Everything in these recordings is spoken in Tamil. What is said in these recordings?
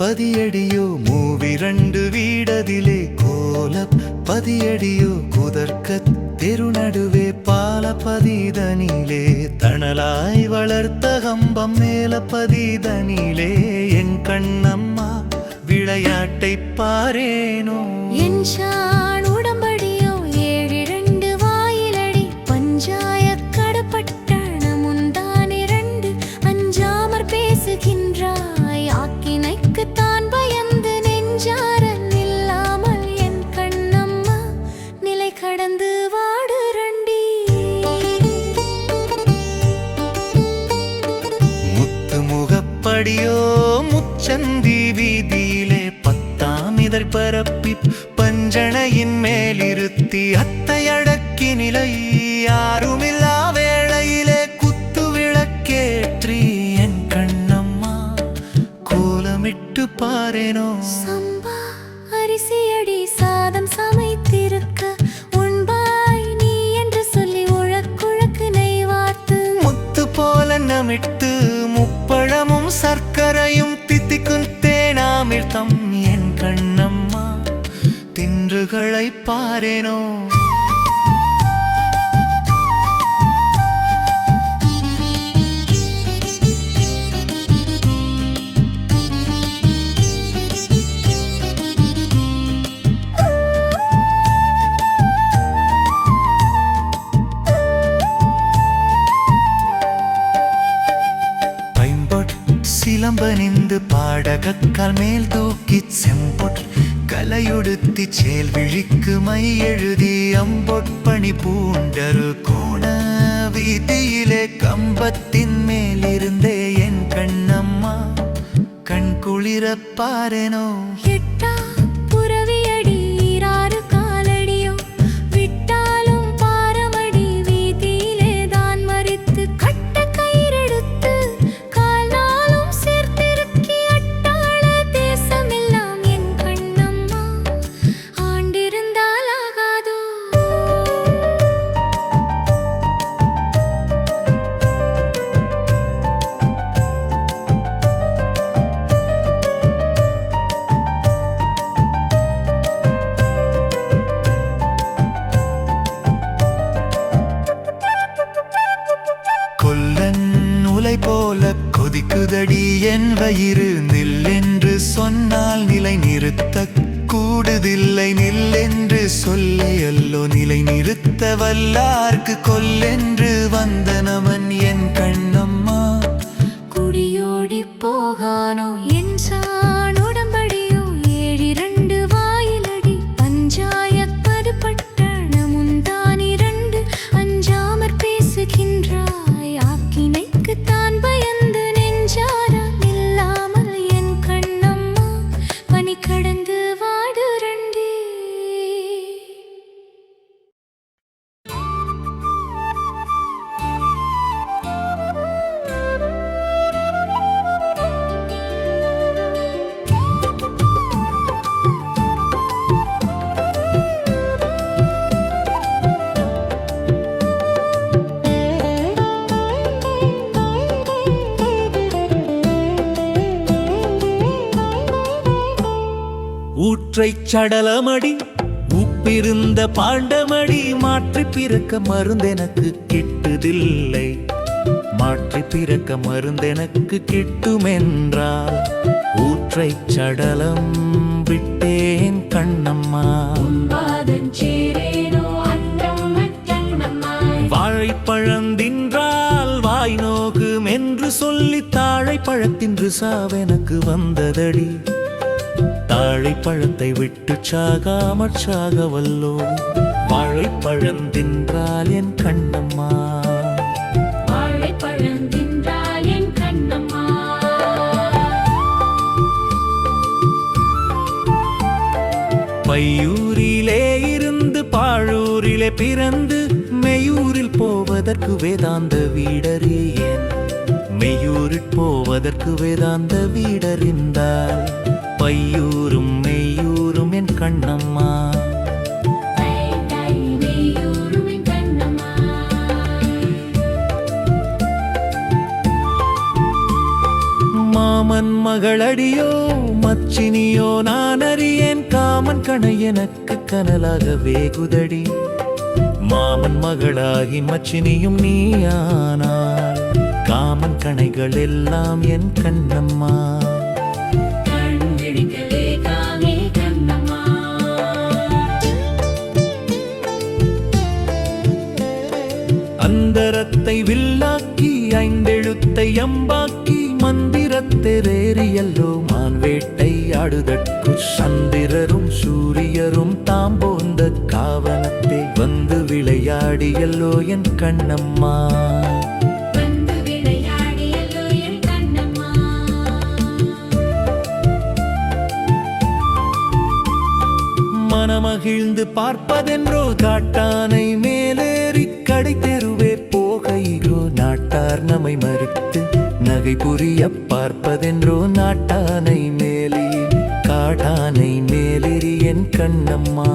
பதியடியோ மூவிரண்டு வீடதிலே கோலப் பதியடியோ குதர்க்க தெருநடுவே பாலபதீதனிலே தணலாய் வளர்த்த கம்பம் மேல பதிதனிலே என் கண்ணம் விளையாட்டை பாரேனோ? என் நிழல்களை பாரேனோ? சிலம்பனிந்து பாடகக்கால் மேல் தூக்கிச் செம்பொற் கலையுடுத்தி சேல் விழிக்கு மை எழுதி அம்பொட்பணி பூண்டரு கோண வீதியிலே கம்பத்தின் மேலிருந்தே என் கண்ணம்மா. கண் குளிரப்பாரேனோ சொல்லையல்லோ நிலை நிறுத்த வல்லார்க்கு கொல்லென்று வந்த நமன் என் கண்ணம்மா. குடியோடி போகானோ என் ஊற்றைச் சடலமடி உப்பிருந்த பாண்டமடி மாற்றி பிறக்க மருந்தெனக்கு கிட்டுதில்லை. மாற்றி பிறக்க மருந்தெனக்கு கிட்டுமென்றால் ஊற்றைச் சடலம் விட்டேன் கண்ணம்மா. வாழைப்பழந்தின்றால் வாய் நோகும் என்று சொல்லி தாழைப்பழத்தின் ரிசாவெனக்கு வந்ததடி. தாழைப்பழத்தை விட்டு சாகாமற் சாக வல்லோ வாழைப்பழந்தின்றால் என் கண்ணம்மா. வாழைப்பழந்தின்றால் என் கண்ணம்மா. பையூரிலே இருந்து பாழூரிலே பிறந்து மெய்யூரில் போவதற்கு வேதாந்த வீடறியேன் மெய்யூரில் போவதற்கு வேதாந்த வீடறிந்தால் பையூரும் மெய் கண்ணம்மா. மாமன் மகளடியோ மச்சினியோ நான் அறியேன் காமன் கணை எனக்கு கனலாக வேகுதடி மாமன் மகளாகி மச்சினியும் நீயானால் காமன் கணைகள் எல்லாம் என் கண்ணம்மா. கண்ணம்மா அந்தரத்தை வில்லாக்கி ஐந்தெழுத்தை அம்பாக்கி மந்திரத்தெரேறியல்லோ மான் வேட்டை ஆடுதற்கு சந்திரரும் சூரியரும் தாம் போந்த காவனத்தை வந்து விளையாடியல்லோ என் கண்ணம்மா. மனமகிழ்ந்து பார்ப்பதென்றோ காட்டானை மேலேறி கடை தெருவே போகையோ நம்மை மறுத்து நகை புரிய பார்ப்பதென்றோ நாட்டானை மேலே காட்டானை மேலேறி என் கண்ணம்மா.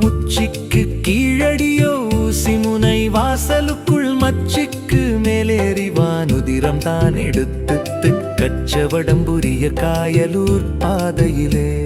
உச்சிக்கு கீழடியோ ஊசி முனை வாசலுக்குள் மச்சிக்கு மேலேறி வானுதிரம் தான் எடுத்து கச்சவடம் புரிய காயலூர் பாதையிலே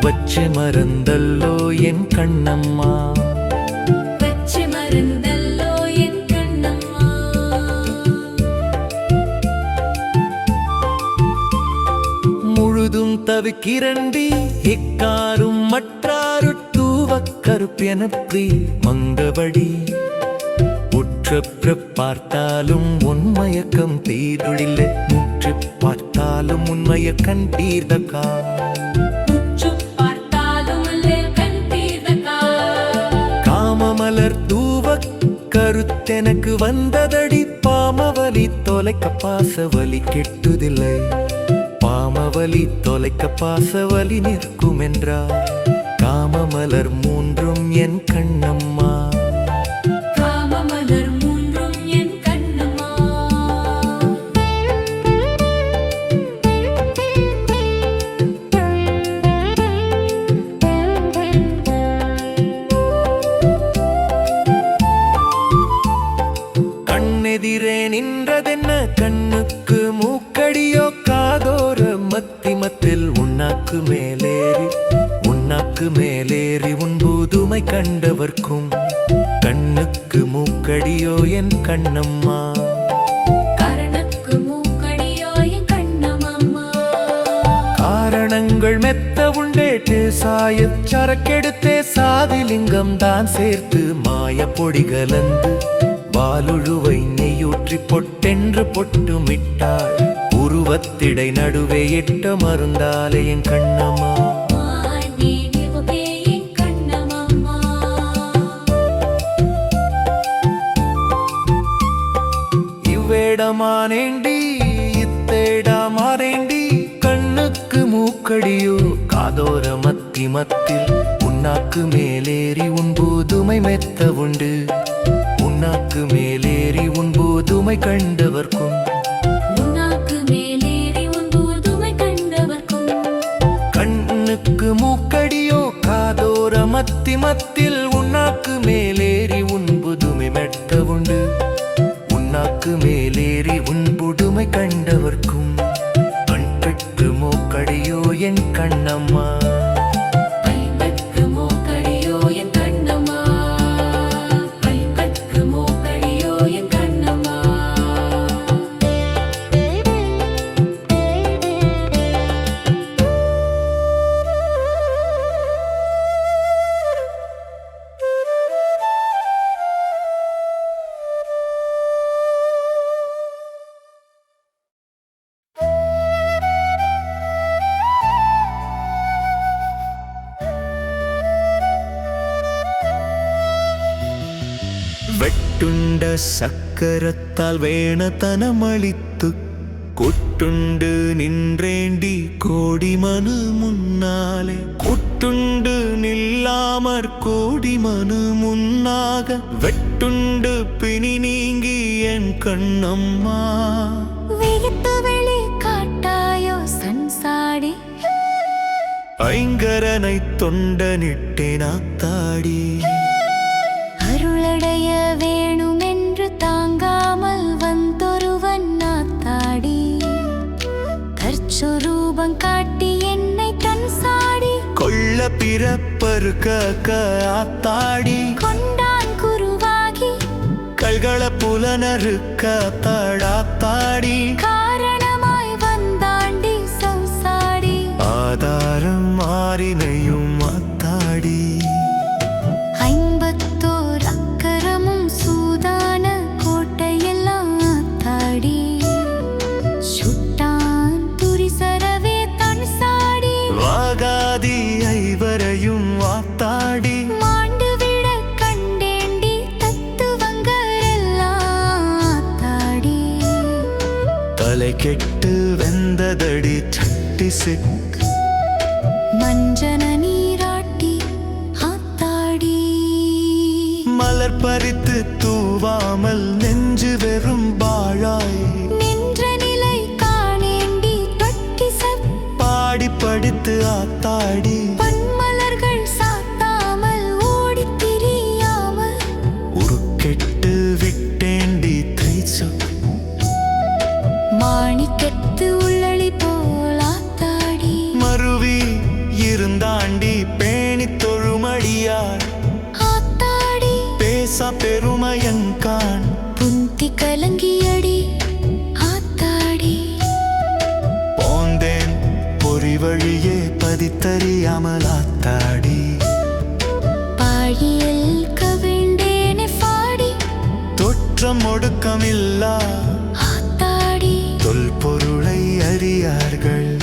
வச்சு மறந்தல்லோ என் கண்ணம்மா. பச்சை மருந்தல்லோ என் கண்ணம்மா. முழுதும் தவிக்கிறண்டி எக்காரும் மற்றாரு தூவக் கருப்பெனப்பி உற்ற பார்த்தாலும் உன்மயக்கம் தீருளில்லை முற்று பார்த்தாலும் உண்மைய கண் தீர்தக்கா? காமமலர் தூவக் கருத்தெனக்கு வந்ததடி பாமவலி தொலைக்க பாசவலி கெட்டுதில்லை. பாமவலி தொலைக்க பாசவலி நிற்கும் என்றார் காமமலர் மூன்றும் என் கண்ணம்மா. கண்ணம்மா. காரணங்கள் மெத்த உண்டேட்டு சாயச் சரக்கெடுத்தே சாதிலிங்கம் தான் சேர்த்து மாய பொடி கலந்து வாலுழுவை நெய்யூற்றி பொட்டென்று பொட்டுமிட்டாள். உருவத்திடை நடுவே இட்ட மருந்தாலே என் கண்ணம்மா. இத்தேடமானேண்டி கண்ணுக்கு மூக்கடியோ காதோர மத்தி மத்தில் உன்னாக்கு மேலேறி உன் பூதுமை மெத்த உண்டு. உன்னாக்கு மேலேறி உன் பூதுமை கண்டவர்க்கும். கண்ணுக்கு மூக்கடியோ காதோர மத்தி மத்தில் உன்னாக்கு மேலேறி சக்கரத்தால் வேணத்தனமளித்து கொட்டுண்டு நின்றேண்டி கோடிமனு முன்னாலே. கொட்டுண்டு நில்லாமற் கோடிமனு முன்னாக. வெட்டுண்டு பிணி நீங்கி என் கண்ணம்மா. காட்டாயோ சன்சாடி ஐங்கரனை தொண்டனிட்டேனாத்தாடி கோபம் காட்டி என்னை கண் சாடி. கொள்ள பிறப்பருக்க ஆத்தாடி. கொண்டான் குருவாகி. கல்கள புலனருக்க தாடாத்தாடி காரணமாய் வந்தாண்டி சம்சாடி. ஆதாரம் மாறினையும் அத்தாடி. ಸಿಸೆ மஞ்சன நீராட்டி ஆத்தாடி. மலர் பறித்து தூவாமல் கமலாத்தாடி பாழியில் கவிழ்ந்தேனே பாடி. தொற்றம் ஒடுக்கமில்லா. தொல்பொருளை அறியார்கள்.